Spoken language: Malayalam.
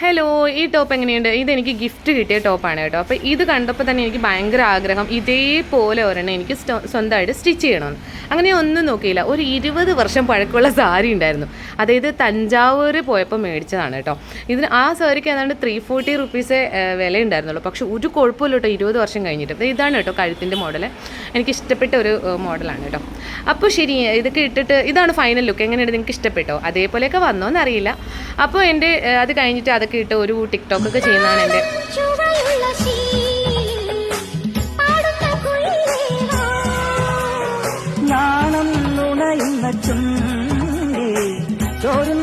ഹലോ ഈ ടോപ്പ് എങ്ങനെയുണ്ട്? ഇതെനിക്ക് ഗിഫ്റ്റ് കിട്ടിയ ടോപ്പാണ് കേട്ടോ. അപ്പോൾ ഇത് കണ്ടപ്പോൾ തന്നെ എനിക്ക് ഭയങ്കര ആഗ്രഹം. ഇതേപോലെ ഒരെണ്ണം എനിക്ക് സ്വന്തമായിട്ട് സ്റ്റിച്ച് ചെയ്യണമെന്ന് അങ്ങനെ ഒന്നും നോക്കിയില്ല. ഒരു ഇരുപത് വർഷം പഴക്കമുള്ള സാരി ഉണ്ടായിരുന്നു. അതായത് തഞ്ചാവൂർ പോയപ്പോൾ മേടിച്ചതാണ് കേട്ടോ. ഇതിന് ആ സാരിക്ക് ഏതാണ്ട് ത്രീ ഫോർട്ടി റുപ്പീസേ വില ഉണ്ടായിരുന്നുള്ളൂ. പക്ഷെ ഒരു കുഴപ്പമില്ല കേട്ടോ. ഇരുപത് വർഷം കഴിഞ്ഞിട്ട്. ഇതാണ് കേട്ടോ കഴുത്തിന്റെ മോഡൽ എനിക്ക് ഇഷ്ടപ്പെട്ട ഒരു മോഡലാണ് കേട്ടോ. അപ്പോൾ ശരി ഇതൊക്കെ ഇട്ടിട്ട് ഇതാണ് ഫൈനൽ ലുക്ക് എങ്ങനെയുണ്ട്? നിങ്ങൾക്ക് ഇഷ്ടപ്പെട്ടോ? അതേപോലെയൊക്കെ വന്നോ അറിയില്ല. അപ്പോൾ എന്റെ അത് കഴിഞ്ഞിട്ട് അതൊക്കെ ഇട്ട് ഒരു ടിക്ടോക്ക് ഒക്കെ ചെയ്യുന്നതാണ് എന്റെ. ചോരുന്ന